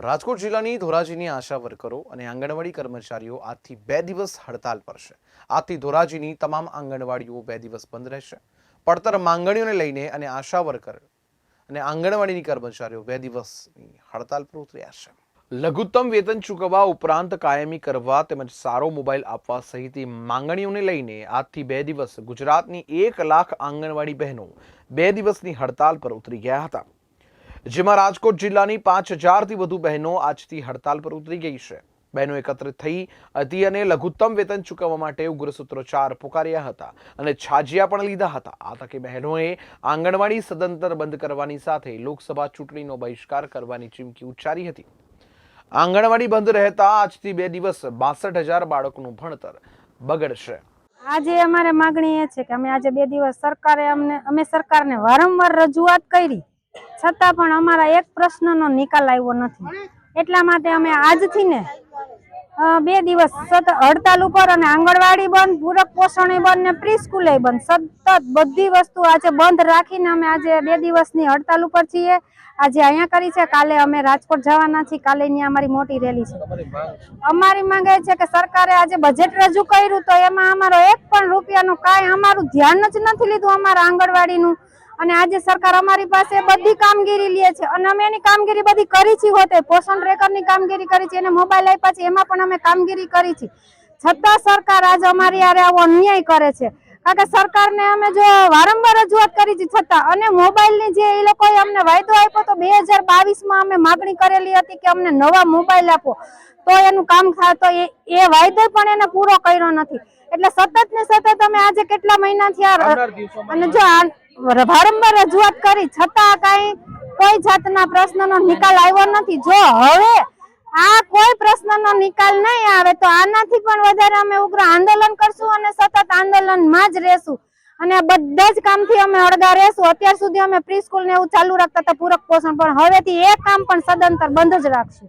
રાજકોટ જિલ્લાની ધોરાજીની આશા વર્કરો અને આંગણવાડી કર્મચારીઓ આજથી બે દિવસ હડતાલ પર છે. આજથી ધોરાજીની તમામ આંગણવાડીઓ બે દિવસ બંધ રહેશે. પડતર માંગણીઓને લઈને અને આશા વર્કર અને આંગણવાડીની કર્મચારીઓ બે દિવસની હડતાલ પર ઉતર્યા છે. લઘુત્તમ વેતન ચૂકવવા ઉપરાંત કાયમી કરવા તેમજ સારો મોબાઈલ આપવા સહિતની માંગણીઓને લઈને આજથી બે દિવસ ગુજરાતની એક લાખ આંગણવાડી બહેનો બે દિવસની હડતાલ પર ઉતરી ગયા હતા. જેમાં રાજકોટ જિલ્લાની પાંચ હજારથી વધુ બહેનો આજથી હડતાલ પર ઉતરી ગઈ છે. બહેનો એકત્રિત થઈ હતી અને લઘુત્તમ વેતન ચૂકવવા માટે ઉગ્ર સૂત્રોચ્ચાર પુકાર્યા હતા અને છાજિયા પણ લીધા હતા. આ તકે બહેનોએ આંગણવાડી સદંતર બંધ કરવાની સાથે લોકસભા ચૂંટણીનો બહિષ્કાર કરવાની ચીમકી ઉચ્ચારી હતી. આંગણવાડી બંધ રહેતા આજથી બે દિવસ બાસઠ હજાર બાળકોનું ભણતર બગડશે. આજે અમારે માગણી એ છે કે અમે આજે બે દિવસ સરકારે અમને, અમે સરકારને વારંવાર રજૂઆત કરી છતાં પણ અમારા એક પ્રશ્નનો નિકાલ આવ્યો નથી. એટલા માટે અમે આજથી ને બે દિવસ સતત હડતાલ ઉપર અને આંગણવાડી બંધ પૂરક પોષણ બંધ ને પ્રી સ્કૂલે બંધ. સતત બધી વસ્તુ આજે બંધ રાખીને અમે આજે બે દિવસની હડતાલ ઉપર છીએ. આજે અહીંયા કરી છે કાલે અમે રાજકોટ જવાના છીએ. કાલે અહીંયા અમારી મોટી રેલી છે. અમારી માંગ એ છે કે સરકારે આજે બજેટ રજૂ કર્યું તો એમાં અમારો એક પણ રૂપિયાનું કાંઈ અમારું ધ્યાન જ નથી લીધું અમારા આંગણવાડીનું. અને આજે સરકાર અમારી પાસે બધી કામગીરી લે છે. અને અમે એની કામગીરી બધી કરી છે હોતે. પોષણ રેકરની કામગીરી કરી છે. એને મોબાઈલ આપ્યા છે. એમાં પણ અમે કામગીરી કરી છે. છતાં સરકાર આજે અમારી યારે આવો અન્યાય કરે છે. કારણ કે સરકારને અમે જો વારંવાર રજૂઆત કરી છે છતાં. અને મોબાઈલની જે એ લોકોએ અમને વાયદો આપ્યો તો બે હજાર બાવીસમાં અમે માગણી કરેલી હતી કે અમને નવા મોબાઈલ આપો. તો એનું કામ થાય તો એ એ વાયદો પણ એને પૂરો કર્યો નથી. એટલે સતત ને સતત અમે આજે કેટલા મહિનાથી થયા અને જો આ વારંવાર રજૂઆત કરી, છતાં કાંઈ કોઈ જાતના પ્રશ્નનો નિકાલ આવ્યો નથી. જો હવે આ કોઈ પ્રશ્નનો નિકાલ નહીં આવે, તો આનાથી પણ વધારે અમે ઉગ્ર આંદોલન કરશું અને સતત આંદોલનમાં જ રહેશું. અને બધા જ કામથી અમે અળગા રહેશું. અત્યાર સુધી અમે પ્રી સ્કૂલ ને એવું ચાલુ રાખતા હતા પૂરક પોષણ, પણ હવેથી એ કામ પણ સદંતર બંધ જ રાખશું.